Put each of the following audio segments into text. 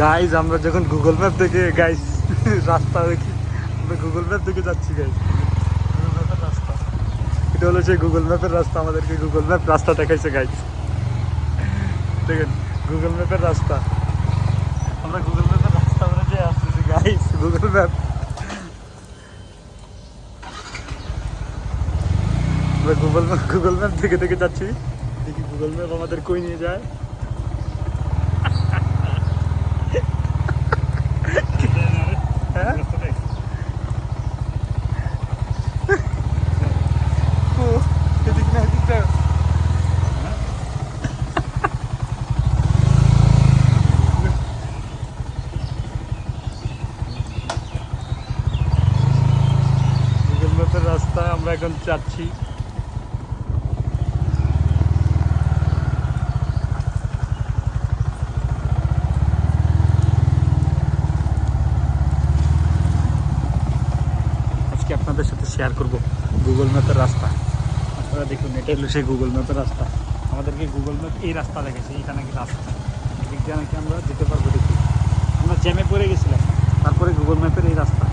Guys আমরা যখন Google map থেকে গাইজ রাস্তা দেখি, আমরা গুগল ম্যাপ থেকে যাচ্ছি গাইজ গুগল ম্যাপের রাস্তা এটা হলো সেই গুগল ম্যাপের রাস্তা, আমাদেরকে গুগল ম্যাপ রাস্তা দেখাইছে গাইজ দেখেন গুগল ম্যাপের রাস্তা। আমরা গুগল ম্যাপের রাস্তা অনুযায়ী আসতেছি গাইজ গুগল ম্যাপ আমরা গুগল ম্যাপ গুগল ম্যাপ দেখে দেখে যাচ্ছি। দেখি গুগল ম্যাপ আমাদের কই নিয়ে যায়। রাস্তায় আমরা এখন যাচ্ছি। আজকে আপনাদের সাথে শেয়ার করব গুগল ম্যাপের রাস্তা। আপনারা দেখুন, এটা হলো সেই গুগল ম্যাপের রাস্তা। আমাদেরকে গুগল ম্যাপ এই রাস্তা দেখেছে এটা নাকি রাস্তা। এদিক দিয়ে নাকি আমরা যেতে পারব দেখি। আমরা জ্যামে পড়ে গেছিলাম, তারপরে গুগল ম্যাপের এই রাস্তা।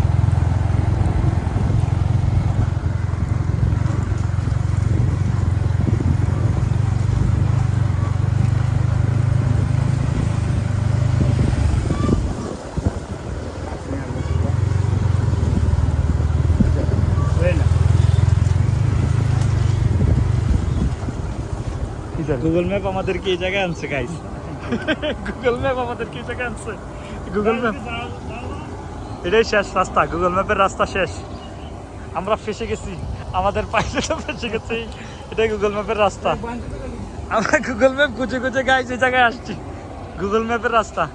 গুগল ম্যাপ আমাদেরকে এই জায়গায় আনছে গাইস গুগল ম্যাপ আমাদেরকে এই জায়গায় আনছে। গুগল ম্যাপ এটাই শেষ রাস্তা। গুগল ম্যাপের রাস্তা শেষ। আমরা ফেসে গেছি। আমাদের পাইলটও ফেসে গেছে। এটাই গুগল ম্যাপের রাস্তা। আমরা গুগল ম্যাপ খুঁজে খুঁজে গাইস এই জায়গায় আসছি। গুগল ম্যাপের রাস্তা।